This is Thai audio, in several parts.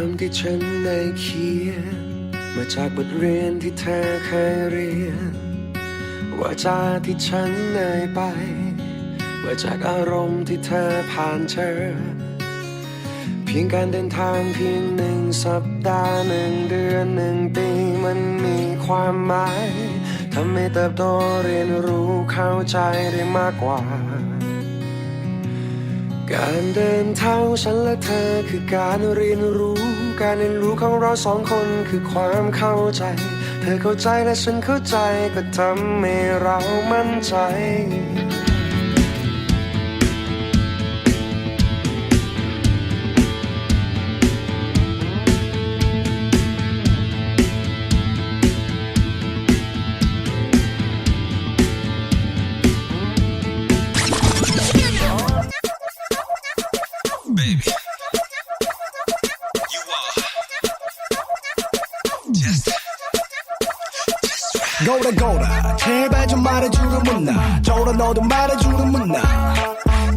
ามที่ฉันได้เขียน มาจากบทเรียนที่เธอเคยเรียน ว่าจาที่ฉันเอ่ยไปว่าจากอารมณ์ที่เธอผ่านเจอเพียงการเดินทางเพียงหนึ่งสัปดาห์หนึ่งเดือนหนึ่งปีมันมีความหมายทำให้เติบโตเรียนรู้เข้าใจได้มากกว่า การเดินทางฉันและเธอคือการเรียนรู้ การเรียนรู้ของเราสองคนคือความเข้าใจ เธอเข้าใจและฉันเข้าใจก็ทำให้เรามั่นใจ 너도 말해주는 문나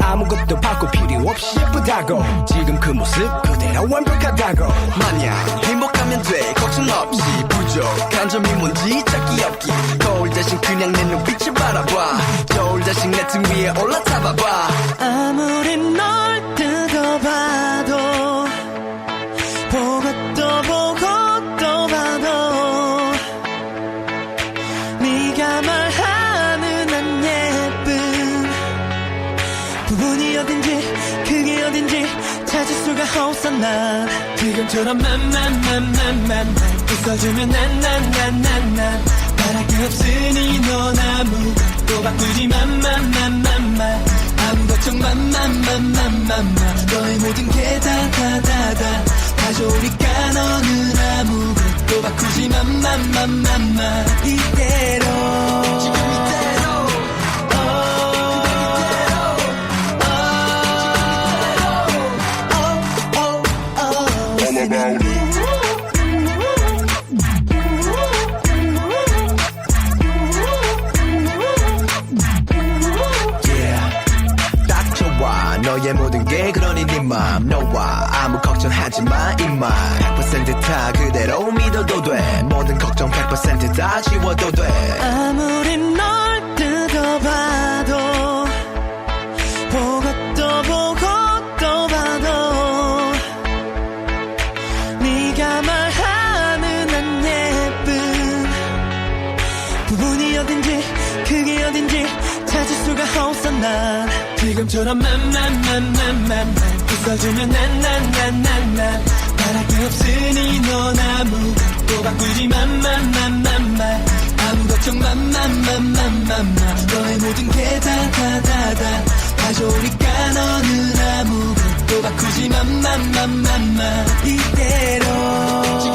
아무것도 바꿀 필요 없이 예쁘다고. 지금 그 모습 그대로 완벽하다고. 마냥 행복하면 돼. 걱정 없이 부족한 점이 뭔지 찾기 없기. 거울 대신 그냥 내 눈빛을 바라봐. 저울 대신 내 등 위에 올라타봐봐. 아무리 널 뜯어봐 찾을 수가 없어 난 지금처럼 만만만만만 웃어주면 난 난 난 난난 바랄 게 없으니 넌 아무것도 바꾸지 만만만만만 아무 걱정 만만만만만만 너의 모든 게 다 다 다다 다 좋으니까 너는 아무것도 바꾸지 만만만만만 이대로 지금 이대로 딱 좋아. 너의 모든 게 그러니 네 맘 너와 아무 걱정하지 마 임마 100%다 그대로 믿어도 돼. 모든 걱정 100%다 지워도 돼. 아무리 널 뜯어봐 지금처럼 만만만만만 웃어주면 난난난난난 바랄 게 없으니 넌 아무것도 바꾸지 만만만만만 아무 걱정 만만만만만만 너의 모든 게 다 다 다다 다 좋으니까 너는 아무것도 바꾸지 지금 이대로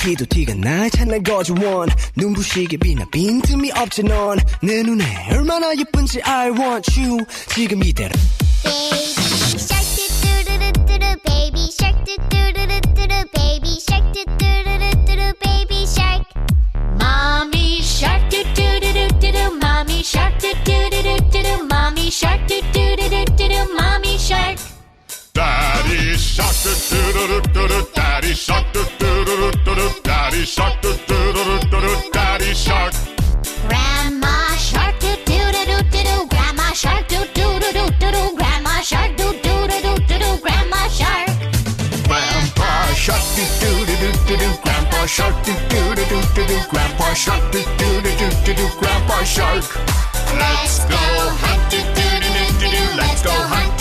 티도 티가 날 찾는 거지 원 눈부시게 빛나 빈틈이 없지 넌내 눈에 얼마나 예쁜지 I want you 지금 이대로 Baby shark doo-doo-doo-doo Baby shark doo-doo-doo-doo Baby shark doo-doo-doo-doo Baby shark Mommy shark doo-doo-doo-doo Mommy shark doo-doo-doo-doo Mommy shark doo-doo-doo-doo Mommy shark Daddy shark doo-doo-doo-doo Daddy shark doo do do do do do Daddy shark do do do do do do Daddy shark grandma shark doo doo doo doo doo grandma shark doo doo doo doo doo grandma shark doo doo doo doo doo grandma shark Grandpa shark do do do do shark do do do do do do grandpa shark do do do do do do grandpa shark let's go hunt do do do do do do let's go hunt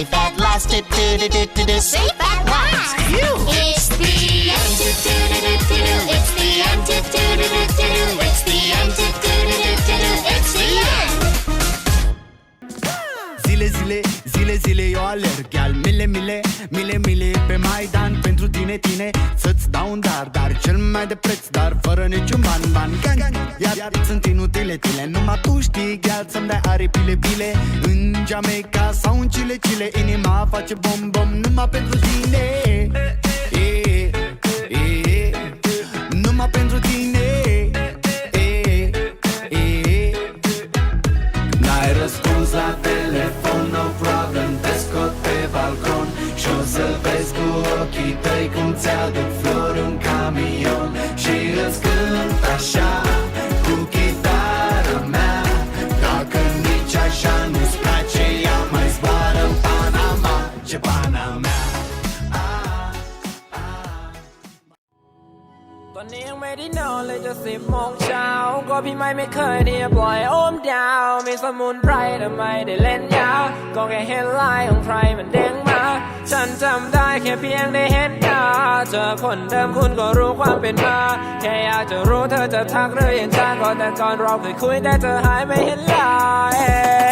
Safe at last, do do do do do do. Mile, mile, mile, mile Pe Maidan pentru tine, tine Să-ți dau un dar, dar cel mai de preț Dar fără niciun ban, ban, gang Iar sunt inutile, tile Numai tu știi, gheal să-mi dai aripile, bile În Jamaica sau în Chile, Chile Inima face bom, bom Numai pentru tine. E, e, e, Numai pentru tine și o să vezi cu ochii tăi Cum ți-aduc flori un camion Și îți cânt așa cu chitara mea Dacă nici așa nu-ți place Ea mai zboară în Panama Ce pana mea ah, ah. ตอนนี้ยังไม่ได้นอนเลยจะสิบโมงเช้า ก็พี่ไม่ไม่เคยที่จะปล่อยโอมดาว มีสมุนไพรแต่ไม่ได้เล่นยา ก็แค่เห็นไลน์ของใครมันเด้งมา า ฉันจำได้แค่เพียงได้เห็นหน้าเจอคนเดิมคุณก็รู้ความเป็นมา แค่อยากจะรู้เธอจะทักหรือยังจ้างก็แต่ก่อนเราเคยคุยแต่เธอหายไม่เห็นลน์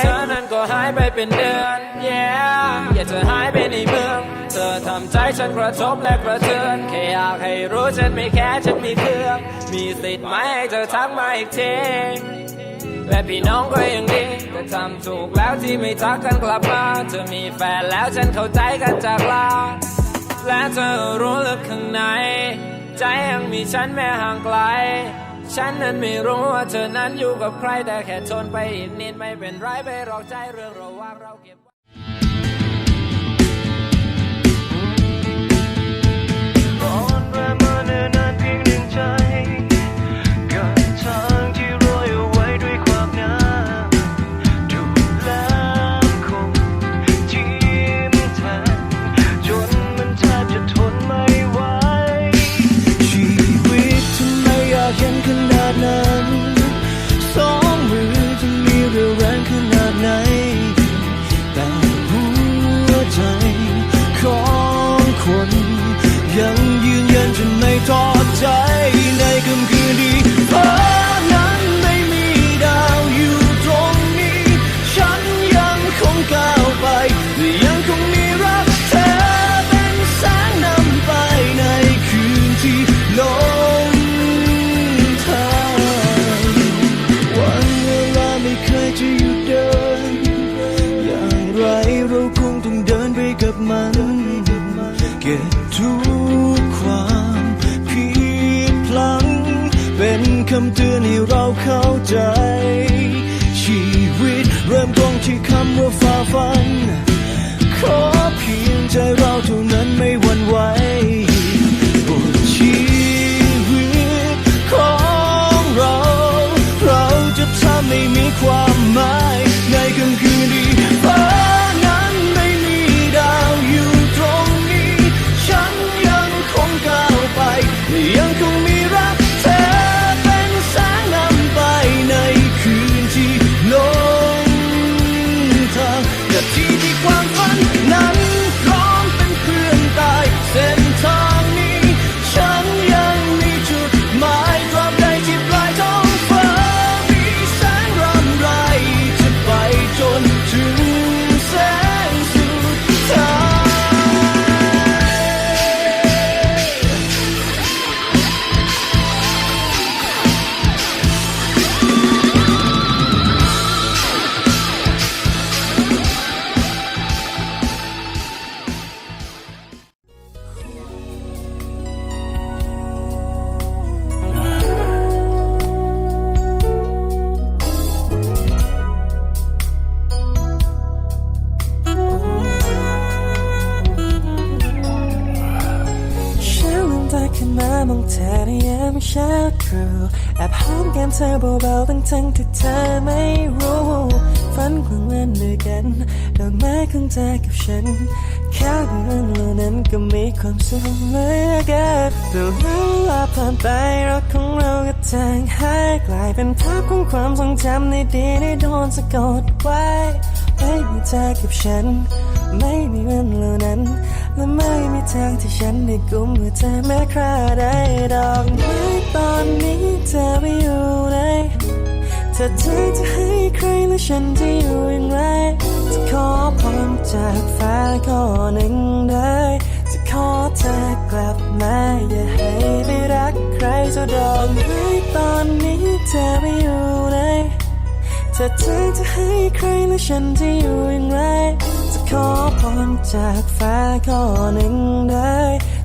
เธอนั้นก็หายไปเป็นเดือน yeah อยากจะหายไปในเมือง เธอทำใจฉันกระทบและกระเทือนแค่อยากให้รู้ฉันไม่แค่ฉันมีเครื่อง มีสิทธิ์ไหมให้เธอทักมาอีกที และพี่น้องก็ยังดีแต่ทำถูกแล้วที่ไม่ทักกันกลับมาเธอมีแฟนแล้วฉันเข้าใจกันจากลาและเธอรู้ลึกข้างใน ใจยังมีฉันแม้ห่างไกล ฉันนั้นไม่รู้ว่าเธอนั้นอยู่กับใครแต่แค่ทนไปอีกนิดไม่เป็นไรไปหรอกใจเรื่องระหว่างเราเก็บไว้อนแรงมาเนิ่นนานเพียงหนึ่งใจกับทาง will find หอมแก้มเธอเบาๆทั้งทั้งที่เธอไม่รู้ฝันกลางวันด้วยกันดอกไม้ของเธอกับฉันแค่เรื่องเหล่านั้นก็มีความสุขเหลือเกินแต่เวลาผ่านไปรักของเราก็จางหายกลายเป็นภาพของความทรงจำในดีที่โดนสะกดไว้ไม่มีเธอกับฉัน ไม่มีวันเหล่านั้น และไม่มีทางที่ฉันได้กุมมือเธอแม้คราใดดอกไม้ตอนนี้ ถ้าเธอจะให้ใครและฉันจะอยู่อย่างไร จะขอพรจากฟ้าข้อหนึ่งได้จะขอเธอกลับมาอย่าให้ไปรักใครเจ้าดอกไม้ตอนนี้เธอไปอยู่ไหนถ้าเธอจะให้ใครและฉันจะอยู่อย่างไร จะขอพรจากฟ้าข้อหนึ่งได้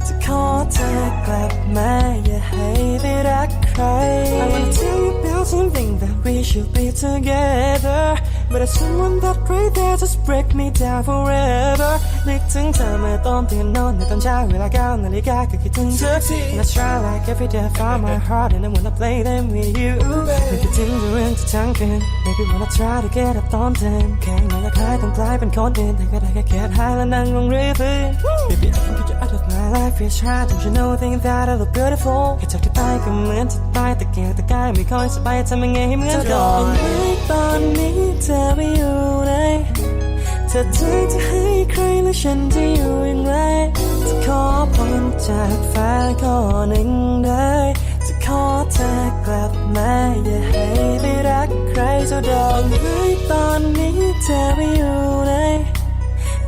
จะขอเธอกลับมาอย่า should be together But there's someone that right there just break me down forever นึกถึงเธอเมื่อตอนตื่นนอนในตอนเช้าเวลาเก้านาฬิกาก็คิดถึงเธอที And I try like every day I find my heart and I wanna play them with you นึกคิดถึงเรื่องที่ทั้งคืน Maybe when I try to get up ตอนเดินแค่ไม่อยากหายต้องกลายเป็นคนอื่นแต่ก็ได้แค่แค่หายและนั่งลงเรือพื้น Baby I life yeah try don't you know think that I look beautiful แค่จากที่ไปก็เหมือนที่ตายแต่เกียงแต่กายไม่ค่อยสบายทำยังไงให้เหมือนก่อนตอนนี้เธอไปอยู่ไหนถ้าเธอจะให้ใครและฉันจะอยู่อย่างไรจะขอพรจากฟ้าข้อหนึ่งได้จะขอเธอกลับมาอย่าให้ไปรักใครเจ้าดอกไม้ตอนนี้เธอไปอยู่ไหน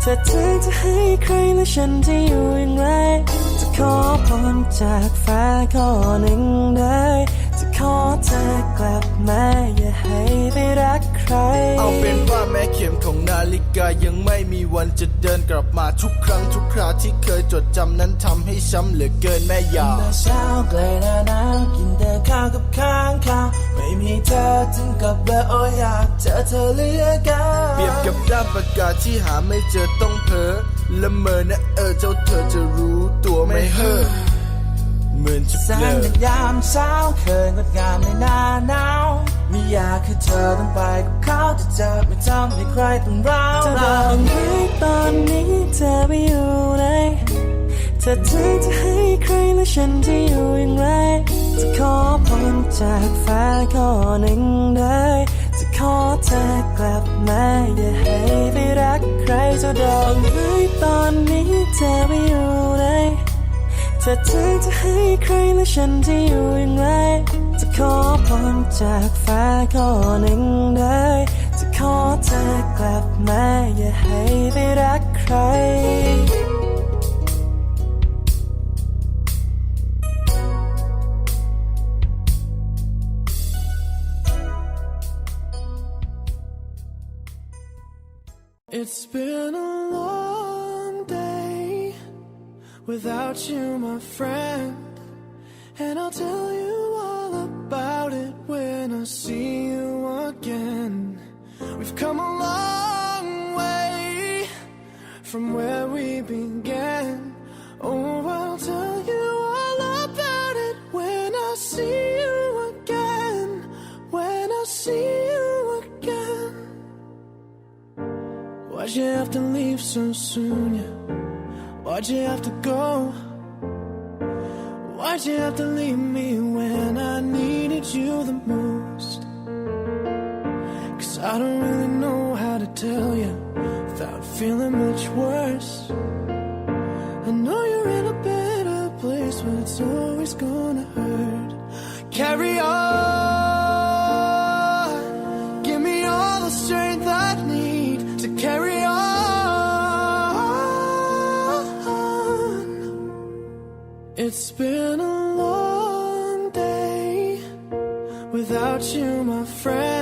ถ้าเธอจะให้ใครและฉันจะอยู่อย่างไร จะขอพรจากฟ้าข้อหนึ่งได้ จะขอเธอกลับมาอย่าให้ไปรักใคร เอาเป็นว่าแม้เข็มของนาฬิกายังไม่มีวันจะเดินกลับมาทุกครั้งทุกคราวที่เคยจดจำนั้นทำให้ช้ำเหลือเกินแม่ยาแต่เช้าไกลหน้าหนาวกินแต่ข้าวกับข้างข้าวไม่มีเธอถึงกับเบื่อโอยอยากเจอเธอเหลือเกินเปรียบกับด้ามปากกาที่หาไม่เจอต้องเพ้อละเมอนะเออเจ้าเธอจะรู้ตัวไม่เฮ่อเห มือนจะแสเบลงในยามเช้าเคยงดงามในหน้าหนาวไม่อยากให้เธอต้องไปกับเขาจะเจอไม่ทำให้ใครต้องร้าวรานตอนนี้เธอไปอยู่ไหนเธอจะให้ใครและฉันจะอยู่อย่างไร จะขอพรจากฟ้าข้อหนึ่งได้จะขอเธอกลับมาอย่าให้ไปรักใครจ้าดอกไม้ตอนนี้เธอไปอยู่ ถ้าเธอจะให้ใครและฉันจะอยู่อย่างไร จะขอพรจากฟ้าข้อหนึ่งได้จะขอเธอกลับมา อย่าให้ไปรักใคร It's been a without you, my friend. And I'll tell you all about it when I see you again. We've come a long way from where we began. Oh, I'll tell you all about it when I see you again. When I see you again. Why'd you have to leave so soon? Yeah? Why'd you have to go? Why'd you have to leave me when I needed you the most? Cause I don't really know how to tell you without feeling much worse. I know you're in a better place, but it's always gonna hurt. Carry on. It's been a long day without you, my friend.